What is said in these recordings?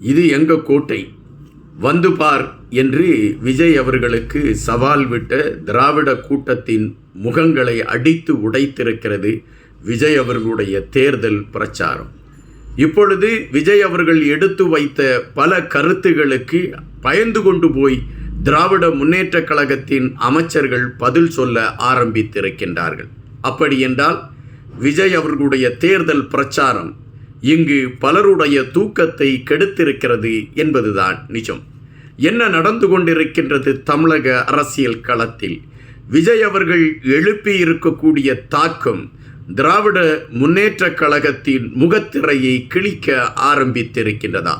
இது எங்க கோட்டை? வந்து பார் என்று விஜய் அவர்களுக்கு சவால் விட்ட திராவிட கூட்டத்தின் முகங்களை அடித்து உடைத்திருக்கிறது விஜய் அவர்களுடைய தேர்தல் பிரச்சாரம். இப்பொழுது விஜய் அவர்கள் எடுத்து வைத்த பல கருத்துகளுக்கு பயந்து கொண்டு போய் திராவிட முன்னேற்றக் கழகத்தின் அமைச்சர்கள் பதில் சொல்ல ஆரம்பித்திருக்கின்றார்கள். அப்படி என்றால் விஜய் அவர்களுடைய தேர்தல் பிரச்சாரம் இங்கு பலருடைய தூக்கத்தை கெடுத்திருக்கிறது என்பதுதான் நிஜம். என்ன நடந்து கொண்டிருக்கின்றது தமிழக அரசியல் களத்தில்? விஜய் அவர்கள் எழுப்பி இருக்கக்கூடிய தாக்கம் திராவிட முன்னேற்றக் கழகத்தின் முகத்திரையை கிழிக்க ஆரம்பித்திருக்கின்றதா?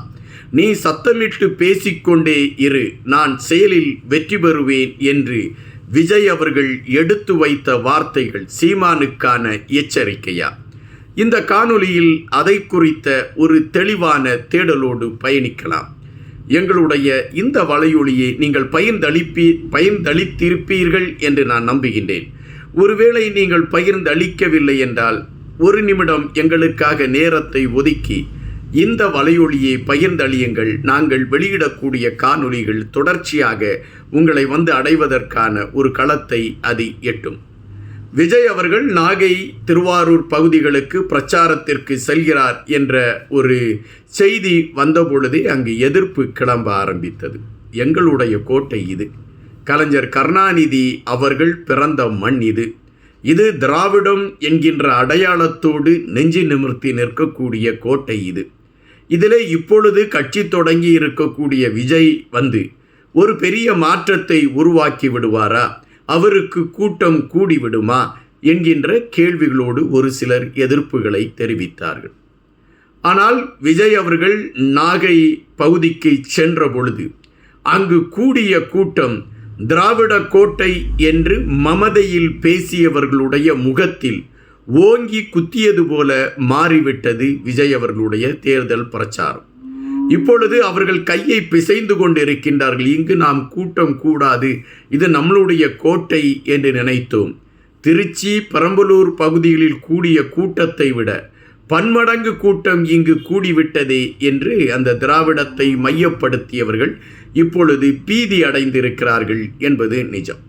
நீ சத்தமிட்டு பேசிக்கொண்டே இரு நான் செயலில் வெற்றி பெறுவேன் என்று விஜய் அவர்கள் எடுத்து வைத்த வார்த்தைகள் சீமானுக்கான எச்சரிக்கையா? இந்த காணொலியில் அதை குறித்த ஒரு தெளிவான தேடலோடு பயணிக்கலாம். எங்களுடைய இந்த வலையொலியை நீங்கள் பயிர்ந்தளிப்பி பயிர்ந்தளித்திருப்பீர்கள் என்று நான் நம்புகின்றேன். ஒருவேளை நீங்கள் பகிர்ந்தளிக்கவில்லை என்றால் ஒரு நிமிடம் எங்களுக்காக நேரத்தை ஒதுக்கி இந்த வலையொலியை பகிர்ந்தளியுங்கள் நாங்கள் வெளியிடக்கூடிய காணொலிகள் தொடர்ச்சியாக உங்களை வந்து அடைவதற்கான ஒரு களத்தை அது எட்டும். விஜய் அவர்கள் நாகை திருவாரூர் பகுதிகளுக்கு பிரச்சாரத்திற்கு செல்கிறார் என்ற ஒரு செய்தி வந்தபொழுதே அங்கு எதிர்ப்பு கிளம்ப ஆரம்பித்தது. எங்களுடைய கோட்டை இது. கலைஞர் கருணாநிதி அவர்கள் பிறந்த மண் இது. இது திராவிடம் என்கின்ற அடையாளத்தோடு நெஞ்சு நிமிர்த்தி நிற்கக்கூடிய கோட்டை இது. இதிலே இப்பொழுது கட்சி தொடங்கி இருக்கக்கூடிய விஜய் வந்து ஒரு பெரிய மாற்றத்தை உருவாக்கி விடுவாரா? அவருக்கு கூட்டம் கூடிவிடுமா என்கின்ற கேள்விகளோடு ஒரு சிலர் எதிர்ப்புகளை தெரிவித்தார்கள். ஆனால் விஜய் அவர்கள் நாகை பகுதிக்கு சென்ற பொழுது அங்கு கூடிய கூட்டம் திராவிட கோட்டை என்று மமதையில் பேசியவர்களுடைய முகத்தில் ஓங்கி குத்தியது போல மாறிவிட்டது விஜய் அவர்களுடைய தேர்தல் பிரச்சாரம். இப்பொழுது அவர்கள் கையை பிசைந்து கொண்டிருக்கின்றார்கள். இங்கு நாம் கூட்டம் கூடாது. இது நம்மளுடைய கோட்டை என்று நினைத்தோம். திருச்சி பெரம்பலூர் பகுதிகளில் கூடிய கூட்டத்தை விட பன்மடங்கு கூட்டம் இங்கு கூடிவிட்டதே என்று அந்த திராவிடத்தை மையப்படுத்தியவர்கள் இப்பொழுது பீதி அடைந்திருக்கிறார்கள் என்பது நிஜம்.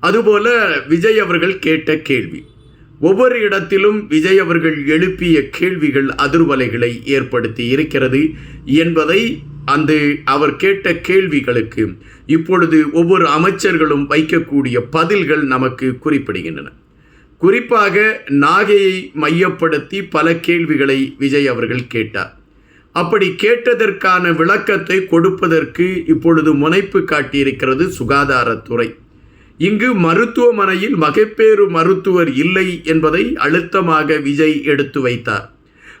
அதுபோல விஜய் அவர்கள் கேட்ட கேள்வி. ஒவ்வொரு இடத்திலும் விஜய் அவர்கள் எழுப்பிய கேள்விகள் அதிர்வலைகளை ஏற்படுத்தி இருக்கிறது என்பதை அந்த அவர் கேட்ட கேள்விகளுக்கு இப்பொழுது ஒவ்வொரு அமைச்சர்களும் வைக்கக்கூடிய பதில்கள் நமக்கு குறிப்பிடுகின்றன. குறிப்பாக நாகையை மையப்படுத்தி பல கேள்விகளை விஜய் அவர்கள் கேட்டார். அப்படி கேட்டதற்கான விளக்கத்தை கொடுப்பதற்கு இப்பொழுது முனைப்பு காட்டியிருக்கிறது சுகாதாரத்துறை. இங்கு மருத்துவமனையில் மகப்பேறு மருத்துவர் இல்லை என்பதை அழுத்தமாக விஜய் எடுத்து வைத்தார்.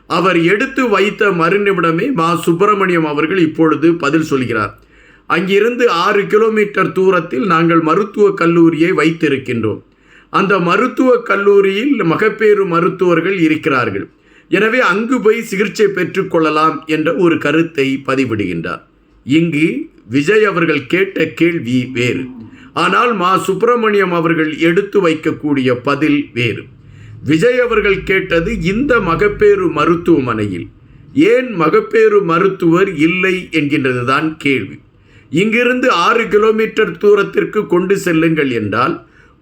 அவர் எடுத்து வைத்த மறுநிமிடமே மா. சுப்பிரமணியம் அவர்கள் இப்பொழுது பதில் சொல்கிறார். அங்கிருந்து ஆறு கிலோமீட்டர் தூரத்தில் நாங்கள் மருத்துவக் கல்லூரியை வைத்திருக்கின்றோம். அந்த மருத்துவக் கல்லூரியில் மகப்பேறு மருத்துவர்கள் இருக்கிறார்கள். எனவே அங்கு போய் சிகிச்சை பெற்றுக்கொள்ளலாம் என்ற ஒரு கருத்தை பதிவிடுகின்றார். இங்கு விஜய் அவர்கள் கேட்ட கேள்வி வேறு. ஆனால் மா சுப்பிரமணியம் அவர்கள் எடுத்து வைக்கக்கூடிய பதில் வேறு. விஜய் அவர்கள் கேட்டது இந்த மகப்பேறு மருத்துவமனையில். ஏன் மகப்பேறு மருத்துவர் இல்லை என்கின்றதுதான் கேள்வி. இங்கிருந்து ஆறு கிலோமீட்டர் தூரத்திற்கு கொண்டு செல்லுங்கள் என்றால்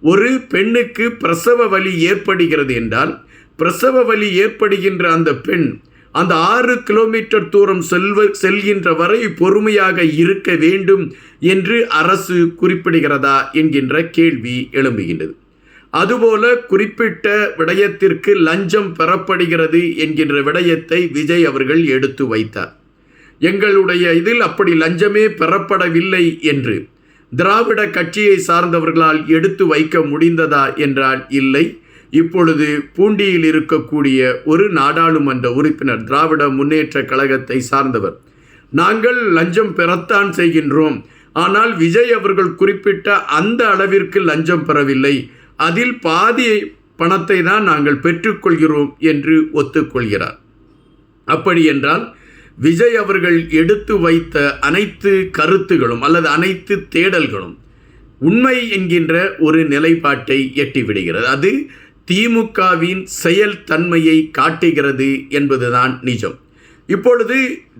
ஒரு பெண்ணுக்கு பிரசவ வலி ஏற்படுகிறது என்றால் பிரசவ வலி ஏற்படுகின்ற அந்த பெண் அந்த ஆறு கிலோமீட்டர் தூரம் செல்வ செல்கின்ற வரை பொறுமையாக இருக்க வேண்டும் என்று அரசு குறிப்பிடுகிறதா என்கின்ற கேள்வி எழும்புகின்றது. அதுபோல குறிப்பிட்ட விடயத்திற்கு லஞ்சம் பெறப்படுகிறது என்கின்ற விடயத்தை விஜய் அவர்கள் எடுத்து வைத்தார். எங்களுடைய இதில் அப்படி லஞ்சமே பெறப்படவில்லை என்று திராவிட கட்சியை சார்ந்தவர்களால் எடுத்து வைக்க முடிந்ததா என்றால் இல்லை. இப்பொழுது பூண்டியில் இருக்கக்கூடிய ஒரு நாடாளுமன்ற உறுப்பினர் திராவிட முன்னேற்ற கழகத்தை சார்ந்தவர். நாங்கள் லஞ்சம் பெறத்தான் செய்கின்றோம். ஆனால் விஜய் அவர்கள் குறிப்பிட்ட அந்த அளவிற்கு லஞ்சம் பெறவில்லை. அதில் பாதி பணத்தை தான் நாங்கள் பெற்றுக்கொள்கிறோம் என்று ஒத்துக்கொள்கிறார். அப்படி என்றால் விஜய் அவர்கள் எடுத்து வைத்த அனைத்து கருத்துகளும் அல்லது அனைத்து தேடல்களும் உண்மை என்கின்ற ஒரு நிலைப்பாட்டை எட்டிவிடுகிறது. அது திமுகவின் செயல் தன்மையை காட்டுகிறது என்பதுதான் நிஜம். இப்பொழுது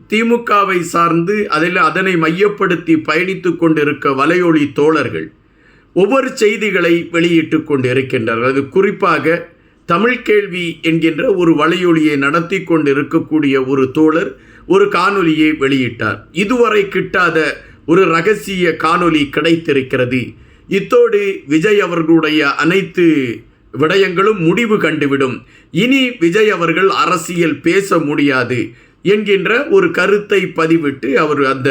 திமுகவை சார்ந்து அதில் அதனை மையப்படுத்தி பயணித்து கொண்டிருக்க வலையொலி தோழர்கள் ஒவ்வொரு செய்திகளை வெளியிட்டு கொண்டிருக்கின்றனர். அது குறிப்பாக தமிழ் கேள்வி என்கின்ற ஒரு வலையொலியை நடத்தி கொண்டு இருக்கக்கூடிய ஒரு தோழர் ஒரு காணொலியை வெளியிட்டார். இதுவரை கிட்டாத ஒரு ரகசிய காணொலி கிடைத்திருக்கிறது. இத்தோடு விஜய் அவர்களுடைய அனைத்து விடயங்களும் முடிவு கண்டுவிடும். இனி விஜய் அவர்கள் அரசியல் பேச முடியாது என்கின்ற ஒரு கருத்தை பதிவிட்டு அவர் அந்த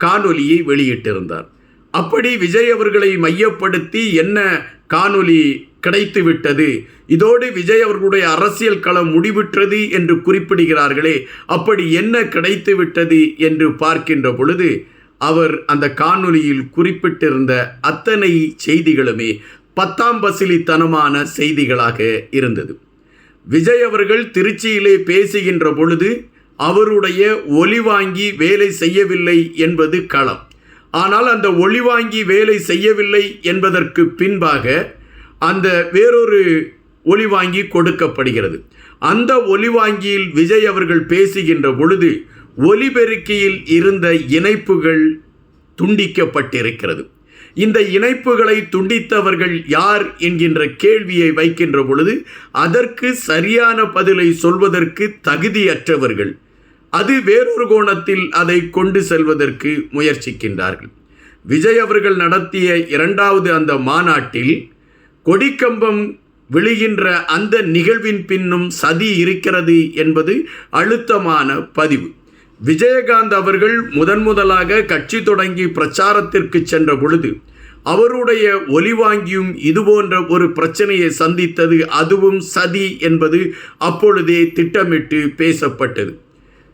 காணொலியை வெளியிட்டிருந்தார். அப்படி விஜய் அவர்களை மையப்படுத்தி என்ன காணொலி கிடைத்து விட்டது இதோடு விஜய் அவர்களுடைய அரசியல் களம் முடிவுற்றது என்று குறிப்பிடுகிறார்களே அப்படி என்ன கிடைத்து விட்டது என்று பார்க்கின்ற பொழுது அவர் அந்த காணொலியில் குறிப்பிட்டிருந்த அத்தனை செய்திகளுமே பத்தாம் பசிலித்தனமான செய்திகளாக இருந்தது. விஜய் அவர்கள் திருச்சியிலே பேசுகின்ற பொழுது அவருடைய ஒலி வாங்கி வேலை செய்யவில்லை என்பது களம். ஆனால் அந்த ஒளி வாங்கி வேலை செய்யவில்லை என்பதற்கு பின்பாக அந்த வேறொரு ஒளி வாங்கி கொடுக்கப்படுகிறது. அந்த ஒலி வாங்கியில் விஜய் அவர்கள் பேசுகின்ற பொழுது ஒலிபெருக்கியில் இருந்த இணைப்புகள் துண்டிக்கப்பட்டிருக்கிறது. இந்த இணைப்புகளை துண்டித்தவர்கள் யார் என்கின்ற கேள்வியை வைக்கின்ற பொழுது அதற்கு சரியான பதிலை சொல்வதற்கு தகுதியற்றவர்கள். அது வேறொரு கோணத்தில் அதை கொண்டு செல்வதற்கு முயற்சிக்கின்றார்கள். விஜய் அவர்கள் நடத்திய இரண்டாவது அந்த மாநாட்டில் கொடிக்கம்பம் விழுகின்ற அந்த நிகழ்வின் பின்னும் சதி இருக்கிறது என்பது அழுத்தமான பதிவு. விஜயகாந்த் அவர்கள் முதன் முதலாக கட்சி தொடங்கி பிரச்சாரத்திற்கு சென்ற பொழுது அவருடைய ஒலிவாங்கியும் இதுபோன்ற ஒரு பிரச்சனையை சந்தித்தது அதுவும் சதி என்பது அப்பொழுதே திட்டமிட்டு பேசப்பட்டது.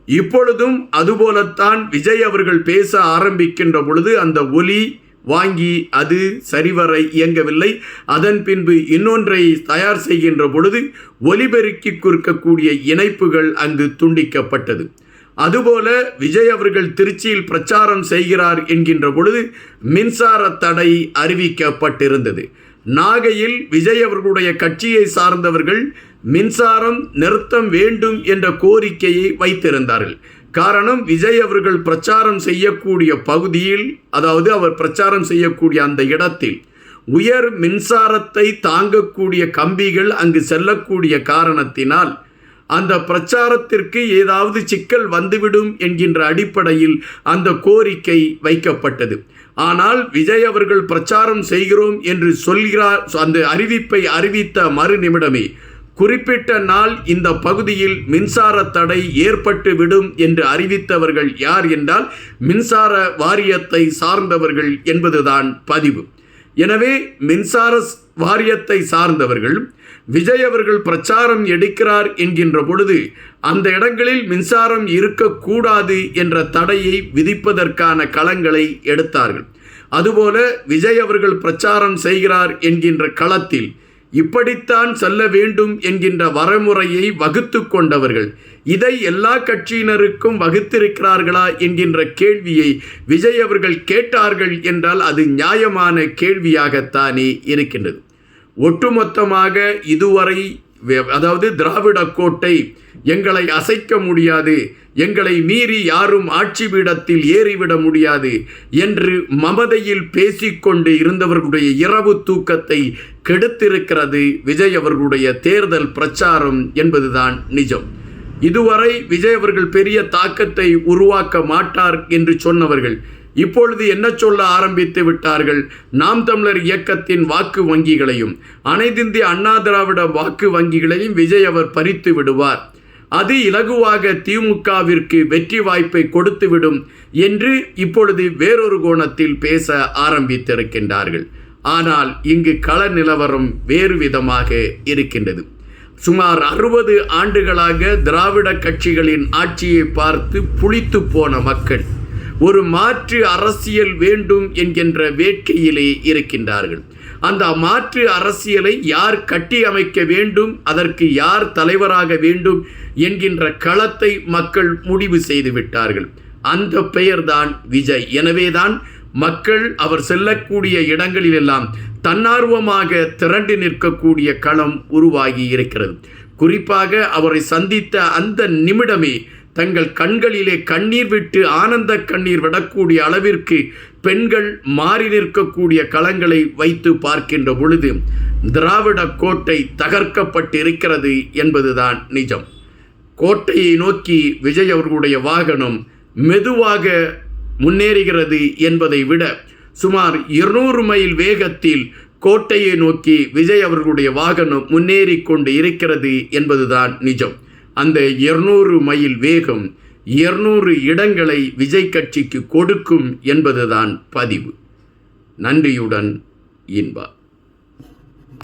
இப்பொழுதும் அதுபோலத்தான் விஜய் அவர்கள் பேச ஆரம்பிக்கின்ற பொழுது அந்த ஒலி வாங்கி அது சரிவர இயங்கவில்லை. அதன் பின்பு இன்னொன்றை தயார் செய்கின்ற பொழுது ஒலிபெருக்கி கொடுக்கக்கூடிய இணைப்புகள் அங்கு துண்டிக்கப்பட்டது. அதுபோல விஜய் அவர்கள் திருச்சியில் பிரச்சாரம் செய்கிறார் என்கின்ற பொழுது மின்சார தடை அறிவிக்கப்பட்டிருந்தது. நாகையில் விஜய் அவர்களுடைய கட்சியை சார்ந்தவர்கள் மின்சாரம் நிறுத்தம் வேண்டும் என்ற கோரிக்கையை வைத்திருந்தார்கள். காரணம் விஜய் அவர்கள் பிரச்சாரம் செய்யக்கூடிய பகுதியில் அதாவது அவர் பிரச்சாரம் செய்யக்கூடிய அந்த இடத்தில் உயர் மின்சாரத்தை தாங்கக்கூடிய கம்பிகள் அங்கு செல்லக்கூடிய காரணத்தினால் அந்த பிரச்சாரத்திற்கு ஏதாவது சிக்கல் வந்துவிடும் என்கின்ற அடிப்படையில் அந்த கோரிக்கை வைக்கப்பட்டது. ஆனால் விஜய் அவர்கள் பிரச்சாரம் செய்கிறோம் என்று சொல்கிறார் அந்த அறிவிப்பை அறிவித்த மறு நிமிடமே. குறிப்பிட்ட நாள் இந்த பகுதியில் மின்சார தடை ஏற்பட்டு விடும் என்று அறிவித்தவர்கள் யார் என்றால் மின்சார வாரியத்தை சார்ந்தவர்கள் என்பதுதான் பதிவு. எனவே மின்சார வாரியத்தை சார்ந்தவர்கள் விஜய் அவர்கள் பிரச்சாரம் எடுக்கிறார் என்கின்ற பொழுது அந்த இடங்களில் மின்சாரம் இருக்கக்கூடாது என்ற தடையை விதிப்பதற்கான களங்களை எடுத்தார்கள். அதுபோல விஜய் அவர்கள் பிரச்சாரம் செய்கிறார் என்கின்ற களத்தில் இப்படித்தான் செல்ல வேண்டும் என்கின்ற வரமுறையை வகுத்து கொண்டவர்கள் இதை எல்லா கட்சியினருக்கும் வகுத்திருக்கிறார்களா என்கின்ற கேள்வியை விஜய் அவர்கள் கேட்டார்கள் என்றால் அது நியாயமான கேள்வியாகத்தானே இருக்கின்றது. ஒட்டுமொத்தமாக இதுவரை அதாவது திராவிட கோட்டை எங்களை அசைக்க முடியாது எங்களை மீறி யாரும் ஆட்சி பீடத்தில் ஏறிவிட முடியாது என்று மமதையில் பேசிக்கொண்டு இருந்தவர்களுடைய இரவு தூக்கத்தை கெடுத்திருக்கிறது விஜய் அவர்களுடைய தேர்தல் பிரச்சாரம் என்பதுதான் நிஜம். இதுவரை விஜய் அவர்கள் பெரிய தாக்கத்தை உருவாக்க மாட்டார் என்று சொன்னவர்கள் இப்பொழுது என்ன சொல்ல ஆரம்பித்து விட்டார்கள்? நாம் தமிழர் இயக்கத்தின் வாக்கு வங்கிகளையும் அனைத்திந்திய அண்ணா திராவிட வாக்கு வங்கிகளையும் விஜய் அவர் பறித்து விடுவார். அது இலகுவாக திமுகவிற்கு வெற்றி வாய்ப்பை கொடுத்துவிடும் என்று இப்பொழுது வேறொரு கோணத்தில் பேச ஆரம்பித்திருக்கின்றார்கள். ஆனால் இங்கு கள நிலவரம் வேறு விதமாக இருக்கின்றது. சுமார் அறுபது ஆண்டுகளாக திராவிட கட்சிகளின் ஆட்சியை பார்த்து புளித்து போன மக்கள் ஒரு மாற்று அரசியல் வேண்டும் என்கின்ற வேட்கையிலே இருக்கின்றார்கள். அந்த மாற்று அரசியலை யார் கட்டி அமைக்க வேண்டும் அதற்கு யார் தலைவராக வேண்டும் என்கின்ற களத்தை மக்கள் முடிவு செய்து விட்டார்கள். அந்த பெயர்தான் விஜய். எனவேதான் மக்கள் அவர் செல்லக்கூடிய இடங்களிலெல்லாம் தன்னார்வமாக திரண்டு நிற்கக்கூடிய களம் உருவாகி இருக்கிறது. குறிப்பாக அவரை சந்தித்த அந்த நிமிடமே தங்கள் கண்களிலே கண்ணீர் விட்டு ஆனந்த கண்ணீர் விடக்கூடிய அளவிற்கு பெண்கள் மாறி நிற்கக்கூடிய களங்களை வைத்து பார்க்கின்ற பொழுது திராவிட கோட்டை தகர்க்கப்பட்டிருக்கிறது என்பதுதான் நிஜம். கோட்டையை நோக்கி விஜய் அவர்களுடைய வாகனம் மெதுவாக முன்னேறுகிறது என்பதை விட சுமார் இருநூறு மைல் வேகத்தில் கோட்டையை நோக்கி விஜய் அவர்களுடைய வாகனம் முன்னேறி கொண்டு இருக்கிறது என்பதுதான் நிஜம். அந்த இருநூறு மைல் வேகம் இருநூறு இடங்களை விஜய் கட்சிக்கு கொடுக்கும் என்பதுதான் பதிவு. நன்றியுடன் இன்பா.